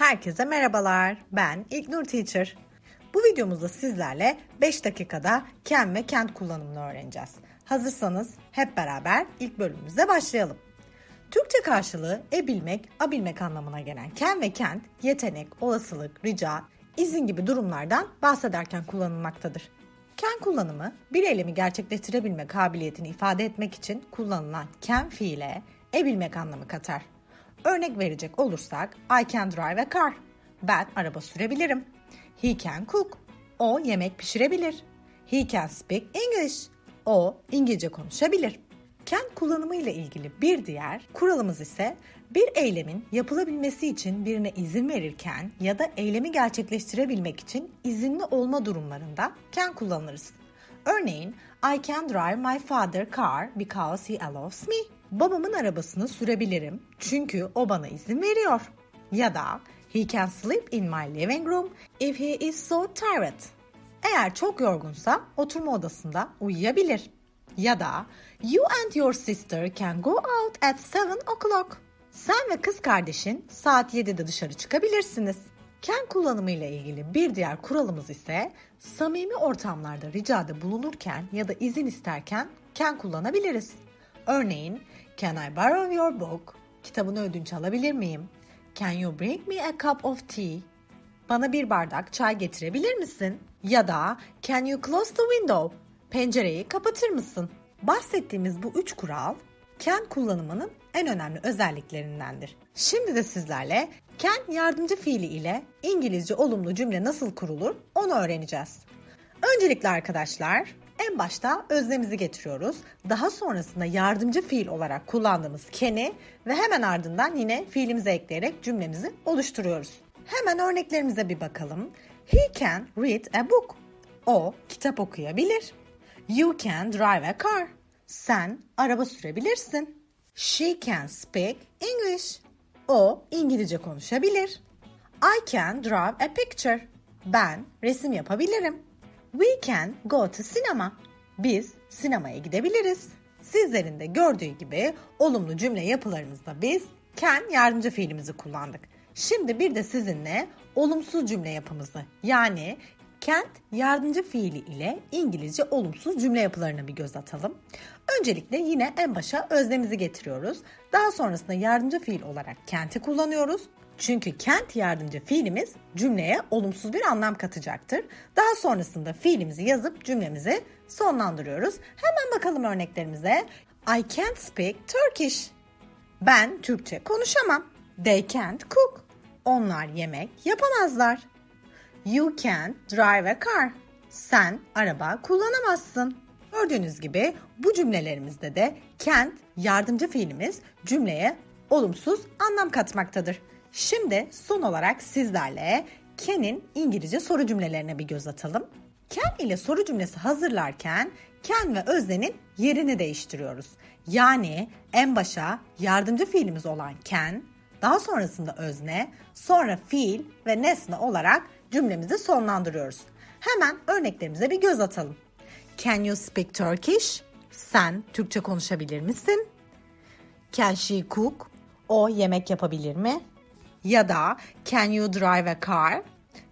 Herkese merhabalar. Ben İlknur Teacher. Bu videomuzda sizlerle 5 dakikada can ve kent kullanımını öğreneceğiz. Hazırsanız hep beraber ilk bölümümüze başlayalım. Türkçe karşılığı e bilmek, a bilmek anlamına gelen can ve kent, yetenek, olasılık, rica, izin gibi durumlardan bahsederken kullanılmaktadır. Can kullanımı bir eylemi gerçekleştirebilme kabiliyetini ifade etmek için kullanılan can fiile e bilmek anlamı katar. Örnek verecek olursak I can drive a car. Ben araba sürebilirim. He can cook. O yemek pişirebilir. He can speak English. O İngilizce konuşabilir. Can kullanımı ile ilgili bir diğer kuralımız ise bir eylemin yapılabilmesi için birine izin verirken ya da eylemi gerçekleştirebilmek için izinli olma durumlarında can kullanırız. Örneğin I can drive my father car because he allows me. Babamın arabasını sürebilirim çünkü o bana izin veriyor. Ya da he can sleep in my living room if he is so tired. Eğer çok yorgunsa oturma odasında uyuyabilir. Ya da you and your sister can go out at 7 o'clock. Sen ve kız kardeşin saat 7'de dışarı çıkabilirsiniz. Can kullanımı ile ilgili bir diğer kuralımız ise samimi ortamlarda ricada bulunurken ya da izin isterken can kullanabiliriz. Örneğin, can I borrow your book? Kitabını ödünç alabilir miyim? Can you bring me a cup of tea? Bana bir bardak çay getirebilir misin? Ya da can you close the window? Pencereyi kapatır mısın? Bahsettiğimiz bu üç kural can kullanımının en önemli özelliklerindendir. Şimdi de sizlerle can yardımcı fiili ile İngilizce olumlu cümle nasıl kurulur onu öğreneceğiz. Öncelikle arkadaşlar en başta öznemizi getiriyoruz. Daha sonrasında yardımcı fiil olarak kullandığımız can'i ve hemen ardından yine fiilimize ekleyerek cümlemizi oluşturuyoruz. Hemen örneklerimize bir bakalım. He can read a book. O kitap okuyabilir. You can drive a car. Sen araba sürebilirsin. She can speak English. O İngilizce konuşabilir. I can draw a picture. Ben resim yapabilirim. We can go to cinema. Biz sinemaya gidebiliriz. Sizlerin de gördüğü gibi olumlu cümle yapılarımızda biz can yardımcı fiilimizi kullandık. Şimdi bir de sizinle olumsuz cümle yapımızı yani kent yardımcı fiili ile İngilizce olumsuz cümle yapılarına bir göz atalım. Öncelikle yine en başa öznemizi getiriyoruz. Daha sonrasında yardımcı fiil olarak kenti kullanıyoruz. Çünkü kent yardımcı fiilimiz cümleye olumsuz bir anlam katacaktır. Daha sonrasında fiilimizi yazıp cümlemizi sonlandırıyoruz. Hemen bakalım örneklerimize. I can't speak Turkish. Ben Türkçe konuşamam. They can't cook. Onlar yemek yapamazlar. You can't drive a car. Sen araba kullanamazsın. Gördüğünüz gibi bu cümlelerimizde de can't yardımcı fiilimiz cümleye olumsuz anlam katmaktadır. Şimdi son olarak sizlerle can'in İngilizce soru cümlelerine bir göz atalım. Can ile soru cümlesi hazırlarken can ve öznenin yerini değiştiriyoruz. Yani en başa yardımcı fiilimiz olan can, daha sonrasında özne, sonra fiil ve nesne olarak cümlemizi sonlandırıyoruz. Hemen örneklerimize bir göz atalım. Can you speak Turkish? Sen Türkçe konuşabilir misin? Can she cook? O yemek yapabilir mi? Ya da can you drive a car?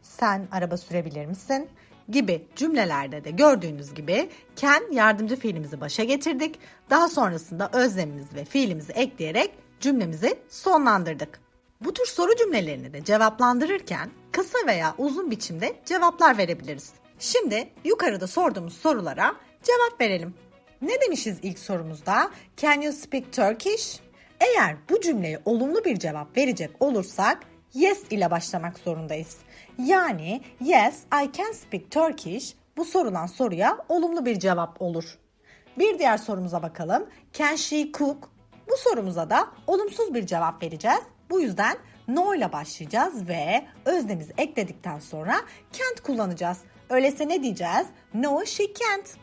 Sen araba sürebilir misin? gibi cümlelerde de gördüğünüz gibi can yardımcı fiilimizi başa getirdik. Daha sonrasında özlemimizi ve fiilimizi ekleyerek cümlemizi sonlandırdık. Bu tür soru cümlelerini de cevaplandırırken kısa veya uzun biçimde cevaplar verebiliriz. Şimdi yukarıda sorduğumuz sorulara cevap verelim. Ne demişiz ilk sorumuzda? Can you speak Turkish? Eğer bu cümleye olumlu bir cevap verecek olursak yes ile başlamak zorundayız. Yani yes I can speak Turkish bu sorulan soruya olumlu bir cevap olur. Bir diğer sorumuza bakalım. Can she cook? Bu sorumuza da olumsuz bir cevap vereceğiz. Bu yüzden no ile başlayacağız ve öznemizi ekledikten sonra can't kullanacağız. Öyleyse ne diyeceğiz? No she can't.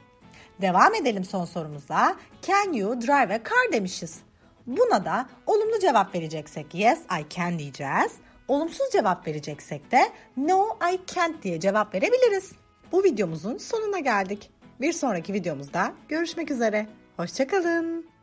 Devam edelim son sorumuza. Can you drive a car demişiz. Buna da olumlu cevap vereceksek yes I can diyeceğiz. Olumsuz cevap vereceksek de no I can't diye cevap verebiliriz. Bu videomuzun sonuna geldik. Bir sonraki videomuzda görüşmek üzere. Hoşçakalın.